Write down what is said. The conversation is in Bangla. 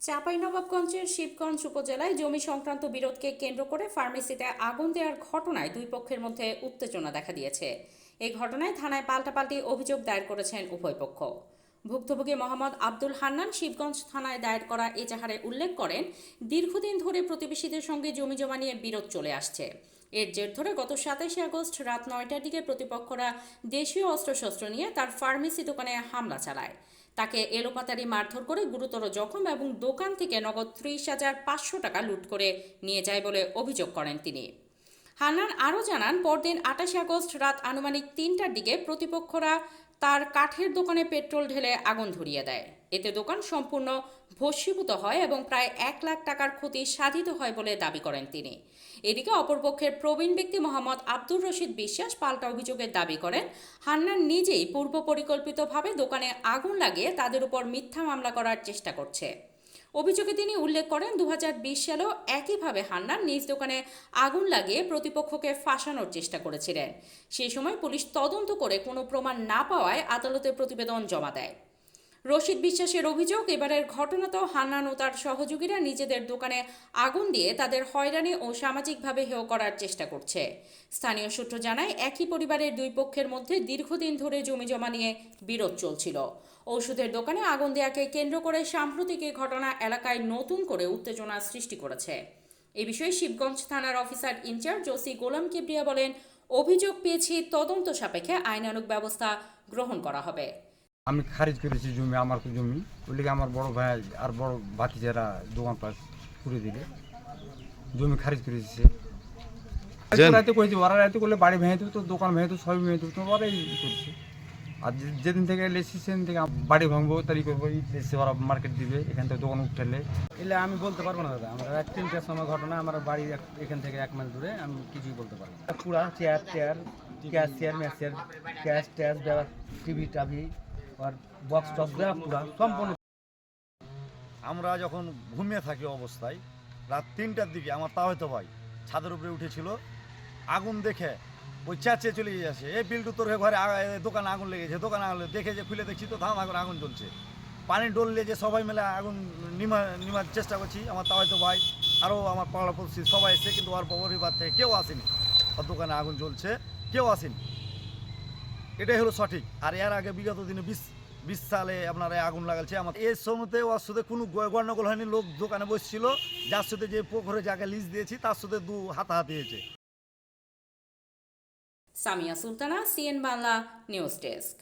চাঁপাইনবাবগঞ্জের শিবগঞ্জ উপজেলায় জমি সংক্রান্ত বিরোধকে কেন্দ্র করে ফার্মেসিতে আগুন দেওয়ার ঘটনায় দুই পক্ষের মধ্যে উত্তেজনা দেখা দিয়েছে। এই ঘটনায় থানায় পাল্টাপাল্টি অভিযোগ দায়ের করেছেন উভয় পক্ষ। ভুক্তভোগী মোহাম্মদ আব্দুল হান্নান শিবগঞ্জ থানায় দায়ের করা এজাহারে উল্লেখ করেন, দীর্ঘদিন ধরে প্রতিবেশীদের সঙ্গে জমি জমা নিয়ে বিরোধ চলে আসছে। এর জের ধরে গত সাতাশে আগস্ট রাত নয়টার দিকে প্রতিপক্ষরা দেশীয় অস্ত্রশস্ত্র নিয়ে তার ফার্মেসি দোকানে হামলা চালায়। তাকে এলোপাতারি মারধর করে গুরুতর জখম এবং দোকান থেকে নগদ ত্রিশ হাজার পাঁচশো টাকা লুট করে নিয়ে যায় বলে অভিযোগ করেন তিনি। হান্নান আরও জানান, পরদিন আটাশে আগস্ট রাত আনুমানিক তিনটার দিকে প্রতিপক্ষরা তার কাঠের দোকানে পেট্রোল ঢেলে আগুন ধরিয়ে দেয়। এতে দোকান সম্পূর্ণ ভস্মীভূত হয় এবং প্রায় এক লাখ টাকার ক্ষতি সাধিত হয় বলে দাবি করেন তিনি। এদিকে অপরপক্ষের প্রবীণ ব্যক্তি মোহাম্মদ আব্দুর রশিদ বিশ্বাস পাল্টা অভিযোগের দাবি করেন, হান্নান নিজেই পূর্ব পরিকল্পিতভাবে দোকানে আগুন লাগিয়ে তাদের উপর মিথ্যা মামলা করার চেষ্টা করছে। অভিযোগে তিনি উল্লেখ করেন দু সালেও একইভাবে হান্নান নিজ দোকানে আগুন লাগিয়ে প্রতিপক্ষকে ফাঁসানোর চেষ্টা করেছিলেন। সেই সময় পুলিশ তদন্ত করে কোনো প্রমাণ না পাওয়ায় আদালতে প্রতিবেদন জমা দেয়। রশিদ বিশ্বাসের অভিযোগ, এবারের ঘটনাতেও হান্নান ও তার সহযোগীরা নিজেদের দোকানে আগুন দিয়ে তাদের হয়রানি ও সামাজিকভাবে হেয় করার চেষ্টা করছে। স্থানীয় সূত্র জানায়, একই পরিবারের দুই পক্ষের মধ্যে দীর্ঘদিন ধরে জমি জমা নিয়ে বিরোধ চলছিল। ঔষধের দোকানে আগুন দেয়াকে কেন্দ্র করে সাম্প্রতিক এই ঘটনা এলাকায় নতুন করে উত্তেজনা সৃষ্টি করেছে। এ বিষয়ে শিবগঞ্জ থানার officer in charge OC Golam Kibria বলেন, অভিযোগ পেয়েছি, তদন্ত সাপেক্ষে আইনানুগ ব্যবস্থা গ্রহণ করা হবে। আমি খারিজ করেছি জমি আমার তো জমি ওই লিগে আমার বড় ভাই আর বড় বাকি যারা দোকান পাশ করে দিলে জমি খারিজ করে দিচ্ছে রাতে করেছি ওরা রাতে করলে বাড়ি ভেঙে দেবে তো দোকান ভেঙে দেবে সবই ভেঙে দেবে তো ওরাই করছে আর যে- যেদিন থেকে এসেছি সেদিন থেকে বাড়ি ভাঙবো তারি করব ই ওরা মার্কেট দিবে এখান থেকে দোকান উঠেলে এলে আমি বলতে পারব না দাদা আমরা রাত তিনটার সময় ঘটনা আমার বাড়ি এক- এখান থেকে এক মাইল দূরে আমি কিছুই বলতে পারব না পুরা চেয়ার চেয়ার ক্যাশ চেয়ার ম্যাচের ক্যাশ ট্যাশ টিভি টাভি আর আমরা যখন ঘুমিয়ে থাকি অবস্থায়, রাত তিনটার দিকে আমার তা হয়তো ভাই ছাদের উপরে উঠেছিল। আগুন দেখে ওই চেঁচে চলে যাচ্ছে এই বিল্টু, তোর ঘরে দোকানে আগুন লেগেছে, দোকানে আগুন দেখে যে খুলে দেখছি তো ধাম আগুন আগুন জ্বলছে। পানি ডললে যে সবাই মিলে আগুন নিমা, নিমার চেষ্টা করছি, আমার তা হয়তো ভাই, আরও আমার পাড়া পড়ছি সবাই এসে, কিন্তু ওর পরিবার থেকে কেউ আসেনি। ওর দোকানে আগুন জ্বলছে, কেউ আসেনি। এটাই হলো সঠিক। আর এর আগে বিগত দিনে বিশ বিশ সালে আপনার আগুন লাগাচ্ছে আমার এর সময়তে ওর সাথে কোনো গণ্ডগোল হয়নি, লোক দোকানে বসছিল। যার সাথে যে পোখরে জায়গা লিজ দিয়েছি, তার সাথে দু হাতাহাতি হয়েছে। Samia Sultana, CN Bangla, news desk.